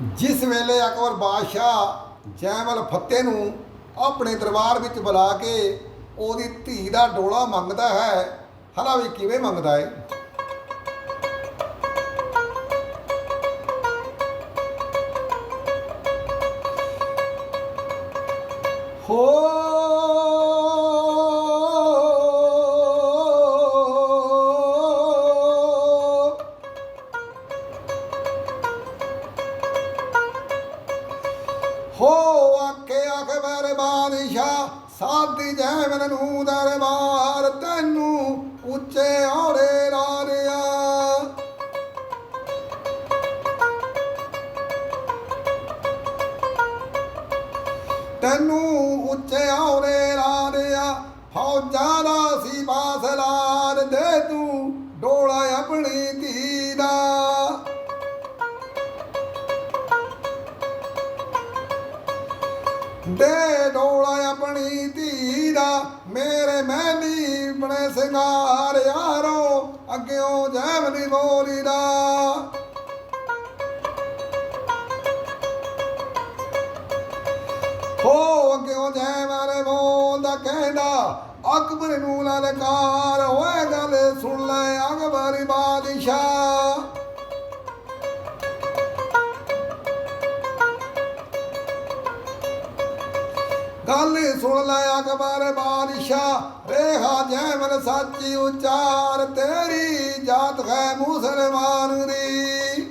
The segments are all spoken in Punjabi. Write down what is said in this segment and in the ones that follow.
ਜਿਸ ਵੇਲੇ ਅਕਬਰ ਬਾਦਸ਼ਾਹ ਜੈਮਲ ਫੱਤੇ ਨੂੰ ਆਪਣੇ ਦਰਬਾਰ ਵਿੱਚ ਬੁਲਾ ਕੇ ਉਹਦੀ ਧੀ ਦਾ ਡੋਲਾ ਮੰਗਦਾ ਹੈ, ਹਲਾ ਵੀ ਕਿਵੇਂ ਮੰਗਦਾ ਹੈ ਹੋ ਹੋ ਆਕੇ ਅਕਬਰ ਬਾਦਸ਼ਾਹ, ਸਾਦੀ ਜੈਵਨ ਨੂੰ ਦਰਬਾਰ, ਤੈਨੂੰ ਉੱਚੇ ਔਰੇ ਰਾਰਿਆ ਤੈਨੂੰ ਉੱਚੇ ਔਰੇ ਰਾਰਿਆ ਫੌਜਾਂ ਦਾ ਸੀ ਬਾਸਲਾਰ ਦੇ ਤੂੰ ਡੋਲਾ ਆਪਣੀ ਧੀ ਦੇ ਡੋਲਾ ਆਪਣੀ ਧੀ ਦਾ, ਮੇਰੇ ਮਹਿਲੀ ਬਣੇ ਸਿੰਗਾਰ ਯਾਰੋ, ਅੱਗਿਓ ਜੈਵਨੀ ਬੋਲੀ ਦਾ। ਹੋ ਅੱਗਿਓ ਜੈਵਨ ਬੋਲਦਾ ਕਹਿੰਦਾ, ਅਕਬਰ ਨੂੰ ਲਲਕਾਰ ਗੱਲ ਸੁਣ ਲੈ ਅਕਬਰ ਬਾਦਸ਼ਾਹ ਰੇਹਾ ਜੈਮਨ ਸਾਚੀ ਉਚਾਰ, ਤੇਰੀ ਜਾਤ ਹੈ ਮੁਸਲਮਾਨ ਦੀ।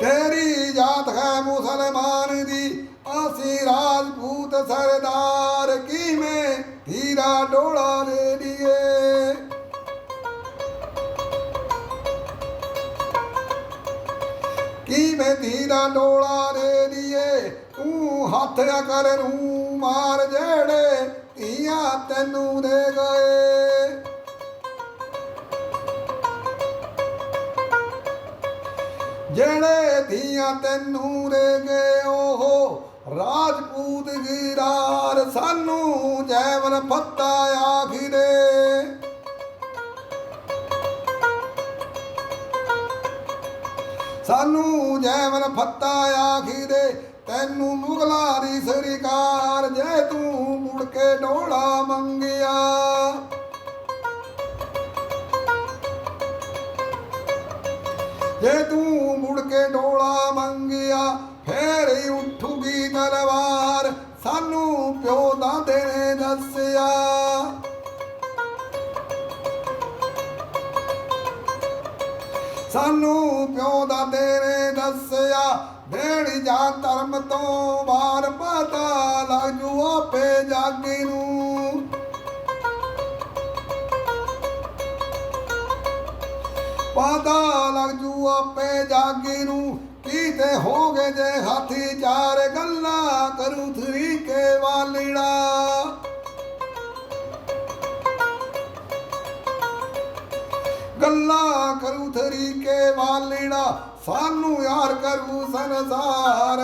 ਤੇਰੀ ਜਾਤ ਹੈ ਮੁਸਲਮਾਨ ਦੀ, ਅਸੀਂ ਰਾਜਪੂਤ ਸਰਦਾਰ, ਕਿਵੇਂ ਹੀਰਾ ਡੋਲਾ ਦੇ ਕਿਵੇਂ ਧੀਰਾ ਡੋਲਾ ਦੇ ਦੀਏ? ਤੂੰ ਹੱਥ ਕਰ ਰੂ ਮਾਰ ਜਿਹੜੇ ਧੀਆਂ ਤੈਨੂੰ ਦੇ ਗਏ। ਜਿਹੜੇ ਧੀਆਂ ਤੈਨੂੰ ਦੇ ਗਏ, ਉਹ ਰਾਜਪੂਤ ਗਿਰਾਰ ਸਾਨੂੰ ਜੈਵਨ ਫੱਤਾ ਆਖਿਰੇ ਸਾਨੂੰ ਜੈਵਨ ਫੱਤਾ ਆਖੀ ਦੇ, ਤੈਨੂੰ ਮੁਗਲਾ ਦੀ ਸਰਕਾਰ ਜੇ ਤੂੰ ਮੁੜ ਕੇ ਡੋਲਾ ਮੰਗਿਆ। ਜੇ ਤੂੰ ਮੁੜ ਕੇ ਡੋਲਾ ਮੰਗਿਆ, ਫੇਰ ਹੀ ਉੱਠੂਗੀ ਤਲਵਾਰ, ਸਾਨੂੰ ਪਿਓ ਦਾ ਨੇ ਦੱਸਿਆ। ਸਾਨੂੰ ਪਿਓ ਦਾ ਤੇਰੇ ਦੱਸਿਆ ਦੇੜੀ ਜਾ ਧਰਮ ਤੋਂ ਬਾਹਰ ਪਤਾ ਲੱਗ ਜੂ ਆਪੇ ਜਾਗੀ ਨੂੰ ਪਤਾ ਲੱਗ ਜੂ ਆਪੇ ਜਾਗੀ ਨੂੰ ਕੀਤੇ ਹੋ ਗਏ ਜੇ ਹਾਥੀ ਚਾਰ ਗੱਲਾਂ ਕਰੂ ਤਰੀਕੇ ਵਾਲੀੜਾ ਸਾਨੂੰ ਯਾਰ ਕਰੂ ਸੰਸਾਰ।